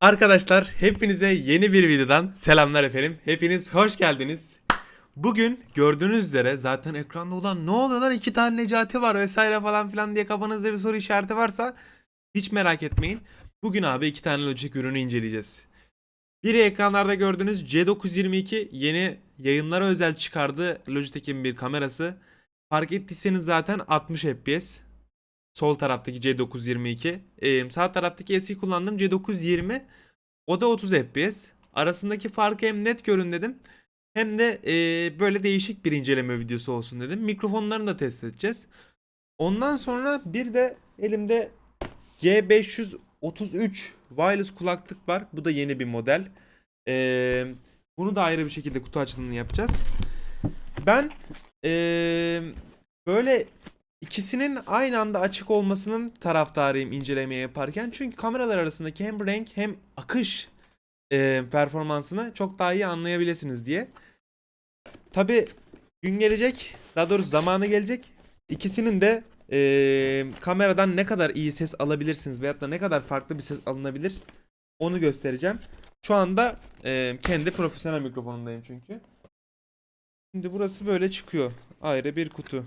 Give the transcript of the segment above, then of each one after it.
Arkadaşlar hepinize yeni bir videodan selamlar efendim. Hepiniz hoş geldiniz. Bugün gördüğünüz üzere zaten ekranda olan ne oluyor lan iki tane Necati var vesaire falan filan diye kafanızda bir soru işareti varsa hiç merak etmeyin. Bugün abi iki tane Logitech ürünü inceleyeceğiz. Biri ekranlarda gördüğünüz C922 yeni yayınlara özel çıkardığı Logitech'in bir kamerası. Fark ettiyseniz zaten 60 FPS. Sol taraftaki C922. Ee, sağ taraftaki eski kullandığım C920. O da 30 FPS. Arasındaki farkı hem net görün dedim. Hem de ee, böyle değişik bir inceleme videosu olsun dedim. Mikrofonlarını da test edeceğiz. Ondan sonra bir de elimde G533 wireless kulaklık var. Bu da yeni bir model. Ee, bunu da ayrı bir şekilde kutu açılımını yapacağız. Ben ee, böyle İkisinin aynı anda açık olmasının taraftarıyım incelemeye yaparken. Çünkü kameralar arasındaki hem renk hem akış e, performansını çok daha iyi anlayabilirsiniz diye. Tabi gün gelecek, daha doğrusu zamanı gelecek. İkisinin de e, kameradan ne kadar iyi ses alabilirsiniz veyahut da ne kadar farklı bir ses alınabilir onu göstereceğim. Şu anda e, kendi profesyonel mikrofonumdayım çünkü. Şimdi burası böyle çıkıyor. Ayrı bir kutu.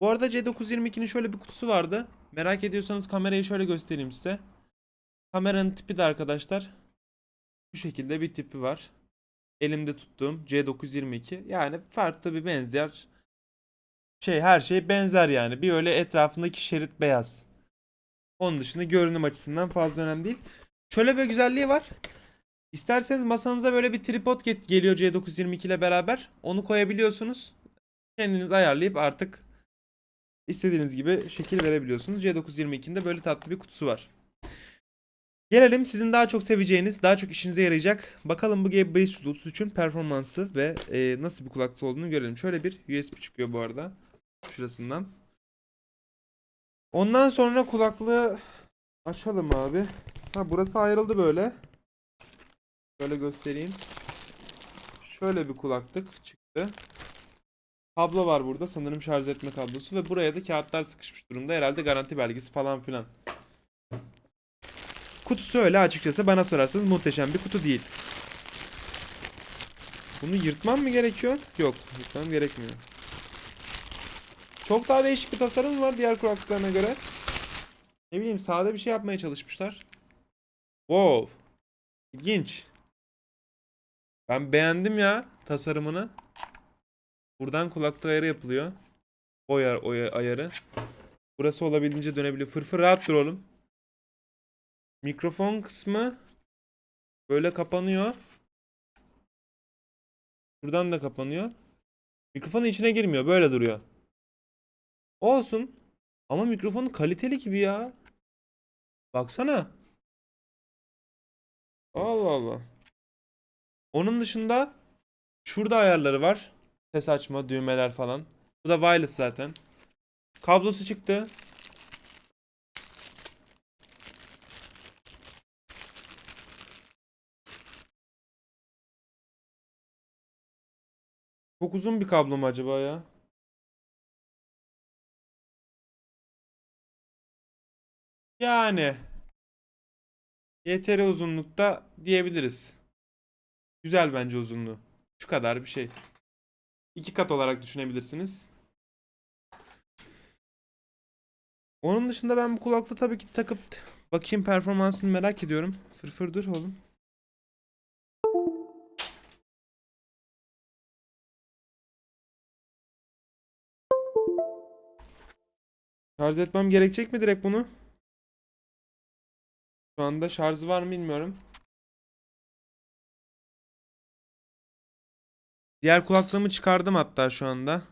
Bu arada C922'nin şöyle bir kutusu vardı. Merak ediyorsanız kamerayı şöyle göstereyim size. Kameranın tipi de arkadaşlar bu şekilde bir tipi var. Elimde tuttuğum C922. Yani farklı bir benzer şey her şey benzer yani. Bir öyle etrafındaki şerit beyaz. Onun dışında görünüm açısından fazla önemli değil. Şöyle bir güzelliği var. İsterseniz masanıza böyle bir tripod geliyor C922 ile beraber. Onu koyabiliyorsunuz. Kendiniz ayarlayıp artık istediğiniz gibi şekil verebiliyorsunuz. C922'nin de böyle tatlı bir kutusu var. Gelelim sizin daha çok seveceğiniz, daha çok işinize yarayacak. Bakalım bu G533'ün performansı ve e, nasıl bir kulaklık olduğunu görelim. Şöyle bir USB çıkıyor bu arada. Şurasından. Ondan sonra kulaklığı açalım abi. Ha burası ayrıldı böyle. Şöyle göstereyim. Şöyle bir kulaklık çıktı. Kablo var burada sanırım şarj etme kablosu ve buraya da kağıtlar sıkışmış durumda. Herhalde garanti belgesi falan filan. Kutusu öyle açıkçası bana sorarsanız muhteşem bir kutu değil. Bunu yırtmam mı gerekiyor? Yok yırtmam gerekmiyor. Çok daha değişik bir tasarım var diğer kulaklıklarına göre. Ne bileyim sade bir şey yapmaya çalışmışlar. Wow. İlginç. Ben beğendim ya tasarımını. Buradan kulaklık ayarı yapılıyor. O, ayar, ayarı. Burası olabildiğince dönebiliyor. Fırfır rahat dur oğlum. Mikrofon kısmı böyle kapanıyor. Buradan da kapanıyor. Mikrofonun içine girmiyor. Böyle duruyor. Olsun. Ama mikrofonu kaliteli gibi ya. Baksana. Allah Allah. Onun dışında şurada ayarları var. Ses açma, düğmeler falan. Bu da wireless zaten. Kablosu çıktı. Çok uzun bir kablo mu acaba ya? Yani yeteri uzunlukta diyebiliriz. Güzel bence uzunluğu. Şu kadar bir şey. İki kat olarak düşünebilirsiniz. Onun dışında ben bu kulaklığı tabii ki takıp bakayım performansını merak ediyorum. Fırfır dur oğlum. Şarj etmem gerekecek mi direkt bunu? Şu anda şarjı var mı bilmiyorum. Diğer kulaklığımı çıkardım hatta şu anda.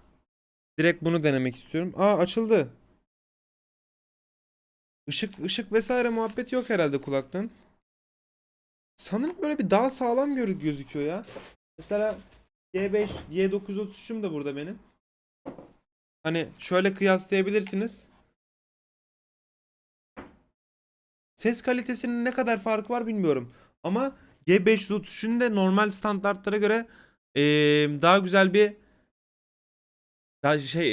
Direkt bunu denemek istiyorum. Aa açıldı. Işık ışık vesaire muhabbet yok herhalde kulaklığın. Sanırım böyle bir daha sağlam gör gözüküyor ya. Mesela G5, Y933'üm de burada benim. Hani şöyle kıyaslayabilirsiniz. Ses kalitesinin ne kadar farkı var bilmiyorum. Ama G533'ün de normal standartlara göre eee, daha güzel bir daha şey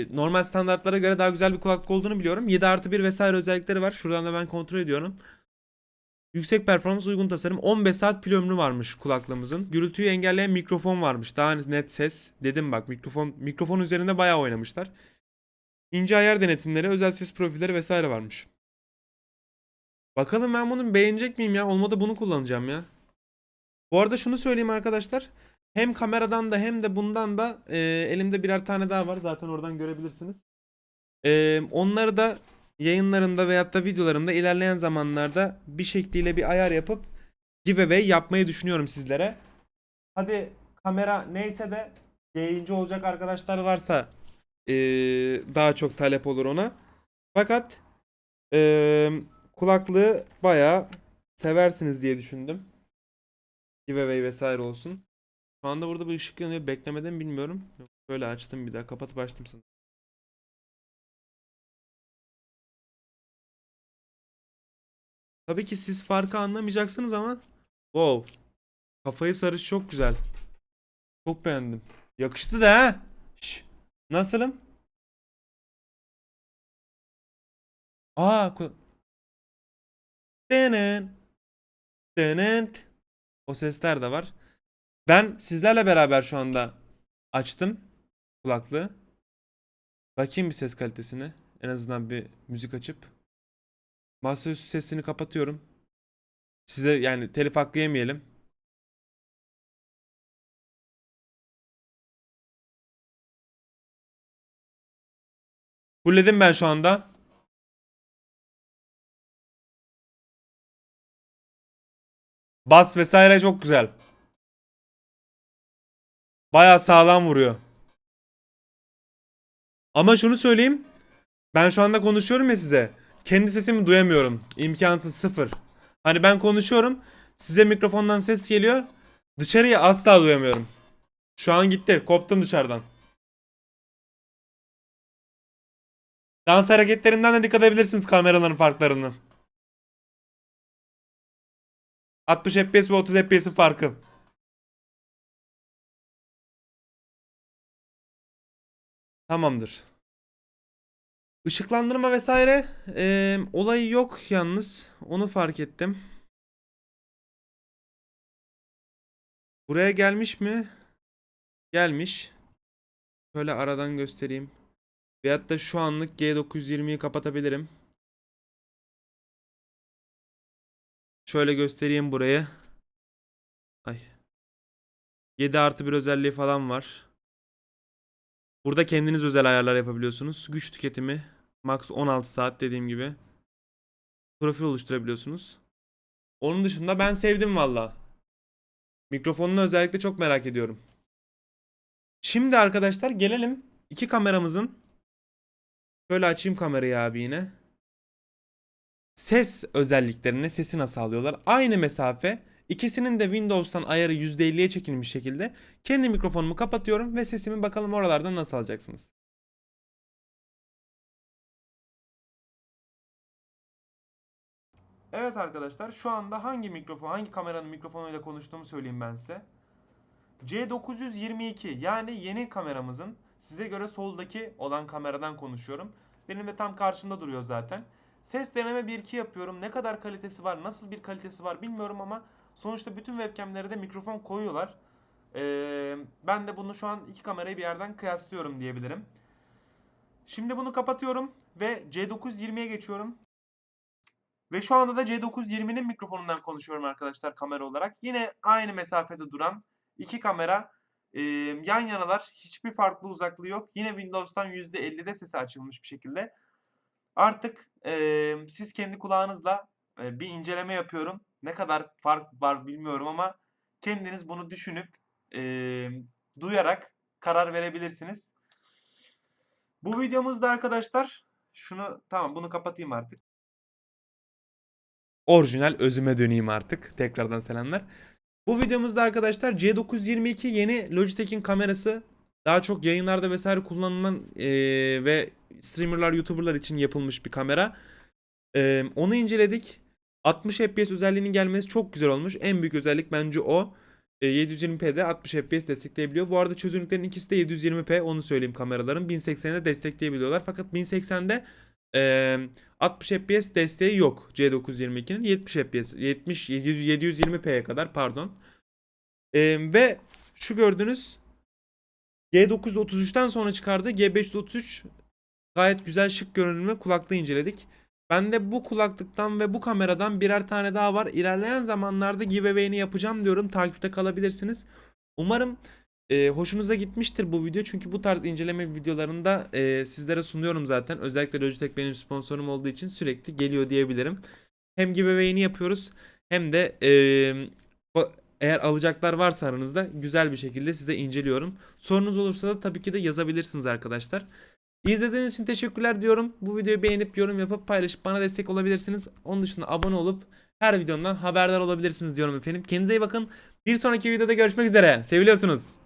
eee, normal standartlara göre daha güzel bir kulaklık olduğunu biliyorum. 7 artı 1 vesaire özellikleri var. Şuradan da ben kontrol ediyorum. Yüksek performans uygun tasarım 15 saat pil ömrü varmış kulaklığımızın. Gürültüyü engelleyen mikrofon varmış. Daha net ses. Dedim bak mikrofon mikrofon üzerinde bayağı oynamışlar. İnce ayar denetimleri, özel ses profilleri vesaire varmış. Bakalım ben bunu beğenecek miyim ya? Olmadı bunu kullanacağım ya. Bu arada şunu söyleyeyim arkadaşlar. Hem kameradan da hem de bundan da e, elimde birer tane daha var. Zaten oradan görebilirsiniz. E, onları da yayınlarımda veyahut da videolarımda ilerleyen zamanlarda bir şekliyle bir ayar yapıp giveaway yapmayı düşünüyorum sizlere. Hadi kamera neyse de yayıncı olacak arkadaşlar varsa e, daha çok talep olur ona. Fakat e, kulaklığı bayağı seversiniz diye düşündüm. Giveaway vesaire olsun. Şu anda burada bir ışık yanıyor. Beklemeden bilmiyorum. Böyle açtım bir daha. Kapatıp açtım sanırım. Tabii ki siz farkı anlamayacaksınız ama wow. Kafayı sarış çok güzel. Çok beğendim. Yakıştı da ha. Nasılım? Aa, Denen. Denen. O sesler de var. Ben sizlerle beraber şu anda açtım kulaklığı. Bakayım bir ses kalitesine. En azından bir müzik açıp. Masaüstü sesini kapatıyorum. Size yani telif hakkı yemeyelim. Fullledim ben şu anda. Bas vesaire çok güzel. Bayağı sağlam vuruyor. Ama şunu söyleyeyim. Ben şu anda konuşuyorum ya size. Kendi sesimi duyamıyorum. İmkansız sıfır. Hani ben konuşuyorum. Size mikrofondan ses geliyor. Dışarıyı asla duyamıyorum. Şu an gitti. Koptum dışarıdan. Dans hareketlerinden de dikkat edebilirsiniz kameraların farklarını. 60 FPS ve 30 FPS'in farkı. Tamamdır. Işıklandırma vesaire eee, olayı yok yalnız. Onu fark ettim. Buraya gelmiş mi? Gelmiş. Şöyle aradan göstereyim. Veyahut da şu anlık G920'yi kapatabilirim. Şöyle göstereyim burayı. Ay. 7 artı bir özelliği falan var. Burada kendiniz özel ayarlar yapabiliyorsunuz. Güç tüketimi max 16 saat dediğim gibi. Profil oluşturabiliyorsunuz. Onun dışında ben sevdim valla. Mikrofonunu özellikle çok merak ediyorum. Şimdi arkadaşlar gelelim iki kameramızın Şöyle açayım kamerayı abi yine. Ses özelliklerini, sesi nasıl alıyorlar? Aynı mesafe. İkisinin de Windows'tan ayarı %50'ye çekilmiş şekilde. Kendi mikrofonumu kapatıyorum ve sesimi bakalım oralardan nasıl alacaksınız. Evet arkadaşlar şu anda hangi mikrofon, hangi kameranın mikrofonuyla konuştuğumu söyleyeyim ben size. C922 yani yeni kameramızın size göre soldaki olan kameradan konuşuyorum. Benim de tam karşımda duruyor zaten. Ses deneme 1-2 yapıyorum. Ne kadar kalitesi var, nasıl bir kalitesi var bilmiyorum ama sonuçta bütün webcamlere de mikrofon koyuyorlar. Ee, ben de bunu şu an iki kamerayı bir yerden kıyaslıyorum diyebilirim. Şimdi bunu kapatıyorum ve C920'ye geçiyorum. Ve şu anda da C920'nin mikrofonundan konuşuyorum arkadaşlar kamera olarak. Yine aynı mesafede duran iki kamera e, yan yanalar. Hiçbir farklı uzaklığı yok. Yine Windows'tan %50'de sesi açılmış bir şekilde. Artık e, siz kendi kulağınızla e, bir inceleme yapıyorum. Ne kadar fark var bilmiyorum ama kendiniz bunu düşünüp e, duyarak karar verebilirsiniz. Bu videomuzda arkadaşlar şunu tamam bunu kapatayım artık. Orijinal özüme döneyim artık. Tekrardan selamlar. Bu videomuzda arkadaşlar C922 yeni Logitech'in kamerası. Daha çok yayınlarda vesaire kullanılan eee, ve streamerlar, youtuberlar için yapılmış bir kamera. Eee, onu inceledik. 60 FPS özelliğinin gelmesi çok güzel olmuş. En büyük özellik bence o. E, 720p'de 60 FPS destekleyebiliyor. Bu arada çözünürlüklerin ikisi de 720p onu söyleyeyim kameraların. 1080'de destekleyebiliyorlar. Fakat 1080'de Ee, 60 FPS desteği yok C922'nin 70 FPS 70 700 720p'ye kadar pardon. Ee, ve şu gördüğünüz G933'ten sonra çıkardığı G533 gayet güzel şık görünümlü kulaklığı inceledik. Bende bu kulaklıktan ve bu kameradan birer tane daha var. İlerleyen zamanlarda giveaway'ini yapacağım diyorum. Takipte kalabilirsiniz. Umarım e, hoşunuza gitmiştir bu video. Çünkü bu tarz inceleme videolarında e, sizlere sunuyorum zaten. Özellikle Logitech benim sponsorum olduğu için sürekli geliyor diyebilirim. Hem giveaway'ini yapıyoruz hem de e, eğer alacaklar varsa aranızda güzel bir şekilde size inceliyorum. Sorunuz olursa da tabii ki de yazabilirsiniz arkadaşlar. İzlediğiniz için teşekkürler diyorum. Bu videoyu beğenip yorum yapıp paylaşıp bana destek olabilirsiniz. Onun dışında abone olup her videomdan haberdar olabilirsiniz diyorum efendim. Kendinize iyi bakın. Bir sonraki videoda görüşmek üzere. Seviliyorsunuz.